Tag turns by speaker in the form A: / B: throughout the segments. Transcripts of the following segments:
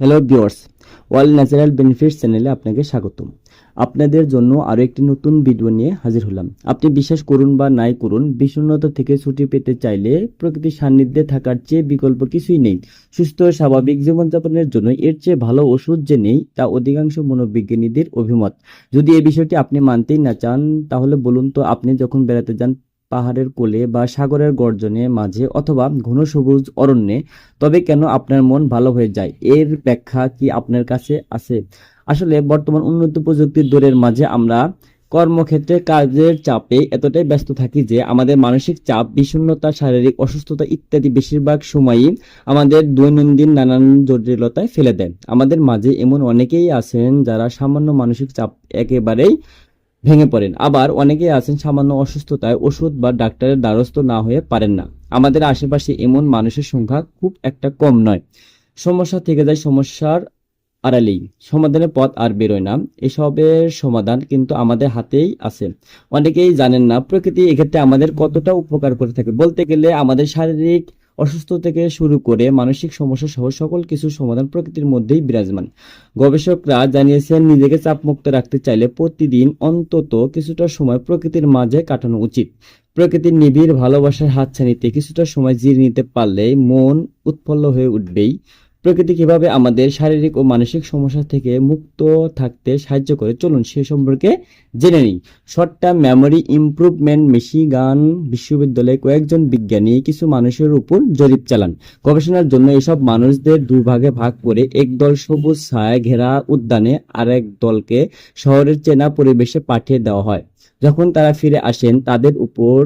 A: Hello viewers wall natural benefits চ্যানেলে আপনাকে স্বাগতম। আপনাদের জন্য আরও একটি নতুন ভিডিও নিয়ে হাজির হলাম। আপনি বিশ্বাস করুন বা নাই করুন, বিষণ্ণতা থেকে ছুটি পেতে চাইলে প্রকৃতির সান্নিধ্যে থাকার চেয়ে বিকল্প কিছুই নেই। সুস্থ স্বাভাবিক জীবনযাপনের জন্য এর চেয়ে ভালো ওষুধ যে নেই, তা অধিকাংশ মনোবিজ্ঞানীদের অভিমত। যদি এই বিষয়টি আপনি মানতেই না চান, তাহলে বলুন তো আপনি যখন বেড়াতে যান পাহাড়ের কোলে বা সাগরের গর্জনে মাঝে অথবা ঘন সবুজ অরণ্যে, তবে কেন আপনার মন ভালো হয়ে যায়? এর ব্যাখ্যা কি আপনার কাছে আছে? আসলে বর্তমান উন্নত প্রযুক্তির দৌড়ের মাঝে আমরা কর্মক্ষেত্রে কাজের চাপে এতটাই ব্যস্ত থাকি যে আমাদের মানসিক চাপ, বিষণ্ণতা, শারীরিক অসুস্থতা ইত্যাদি বেশিরভাগ সময়ই আমাদের দৈনন্দিন নানান জটিলতায় ফেলে দেয়। আমাদের মাঝে এমন অনেকেই আছেন যারা সামান্য মানসিক চাপ একেবারেই ভেঙে পড়েন। আবার অনেকেই আছেন সামান্য অসুস্থতায় ওষুধ বা ডাক্তারের দ্বারস্থ না হয়ে পারেন না। আমাদের আশেপাশে এমন মানুষের সংখ্যা খুব একটা কম নয়। সমস্যা থেকে যায় সমস্যার আড়ালেই। সমাধানের পথ আর বেরোয় না। এসবের সমাধান কিন্তু আমাদের হাতেই আছে। অনেকেই জানেন না, প্রকৃতি এক্ষেত্রে আমাদের কতটা উপকার করে থাকে। বলতে গেলে আমাদের শারীরিক অসুস্থ থেকে শুরু করে মানসিক সমস্যা সহ সকল কিছু সমাধান প্রকৃতির মধ্যেই বিরাজমান। গবেষকরা জানিয়েছেন, নিজেকে চাপমুক্ত রাখতে চাইলে প্রতিদিন অন্তত কিছুটা সময় প্রকৃতির মাঝে কাটানো উচিত। প্রকৃতির নিবিড় ভালোবাসার হাতছানিতে কিছুটা সময় জিরে নিতে পারলে মন উৎফুল্ল হয়ে উঠবেই। প্রকৃতি কীভাবে আমাদের শারীরিক ও মানসিক সমস্যা থেকে মুক্ত থাকতে সাহায্য করে? চলুন সে সম্পর্কে জেনে নিই। Short term memory improvement Michigan বিশ্ববিদ্যালয়ে কয়েকজন বিজ্ঞানী কিছু মানুষের উপর জরিপ চালান। গবেষণার জন্য এসব মানুষদের দুই ভাগে ভাগ করে একদল সবুজ ছায়া ঘেরা উদ্যানে আর এক দলকে শহরের চেনা পরিবেশে পাঠিয়ে দেওয়া হয়। যখন তারা ফিরে আসেন, তাদের উপর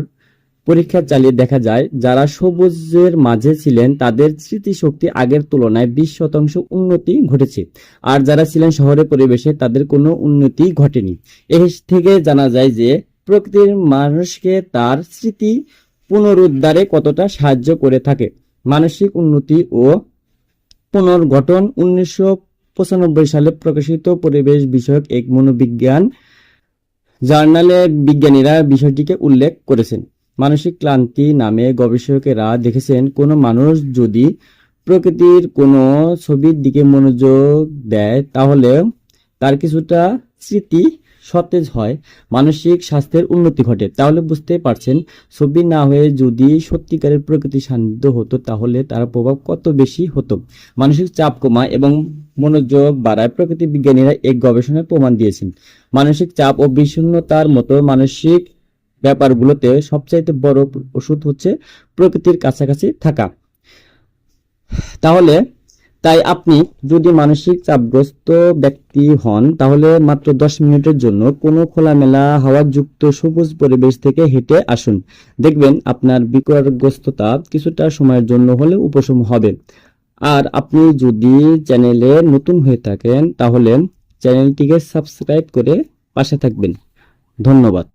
A: পরীক্ষা চালিয়ে দেখা যায়, যারা সবুজের মাঝে ছিলেন, তাদের স্মৃতিশক্তি আগের তুলনায় বিশ শতাংশ উন্নতি ঘটেছে। আর যারা ছিলেন শহরের পরিবেশে, তাদের কোনো উন্নতি ঘটেনি। এর থেকে জানা যায় যে, প্রকৃতির মানুষকে তার স্মৃতি পুনরুদ্ধারে কতটা সাহায্য করে থাকে। মানসিক উন্নতি ও পুনর্গঠন উনিশশো পঁচানব্বই সালে প্রকাশিত পরিবেশ বিষয়ক এক মনোবিজ্ঞান জার্নালে বিজ্ঞানীরা বিষয়টিকে উল্লেখ করেছেন। মানসিক ক্লান্তি নামে গবেষকেরা দেখেছেন, কোনো মানুষ যদি প্রকৃতির কোনো ছবির দিকে মনোযোগ দেয়, তাহলে তার কিছুটা স্মৃতি সতেজ হয়, মানসিক স্বাস্থ্যের উন্নতি ঘটে। তাহলে বুঝতে পারছেন, ছবি না হয়ে যদি সত্যিকারের প্রকৃতি সান্নিধ্য হতো, তাহলে তার প্রভাব কত বেশি হতো? মানসিক চাপ কমায় এবং মনোযোগ বাড়ায় প্রকৃতি বিজ্ঞানীরা এক গবেষণায় প্রমাণ দিয়েছেন। মানসিক চাপ ও বিষণ্ণতার মতো মানসিক ব্যাপারগুলোতে সবচাইতে বড় ওষুধ হচ্ছে প্রকৃতির কাছাকাছি থাকা। তাহলে, তাই আপনি যদি মানসিক চাপগ্রস্ত ব্যক্তি হন, তাহলে মাত্র দশ মিনিটের জন্য কোনো খোলামেলা হাওয়াযুক্ত সবুজ পরিবেশ থেকে হেঁটে আসুন। দেখবেন আপনার বিকারগ্রস্ততা কিছুটা সময়ের জন্য হলে উপশম হবে। আর আপনি যদি চ্যানেলে নতুন হয়ে থাকেন, তাহলে চ্যানেলটিকে সাবস্ক্রাইব করে পাশে থাকবেন। ধন্যবাদ।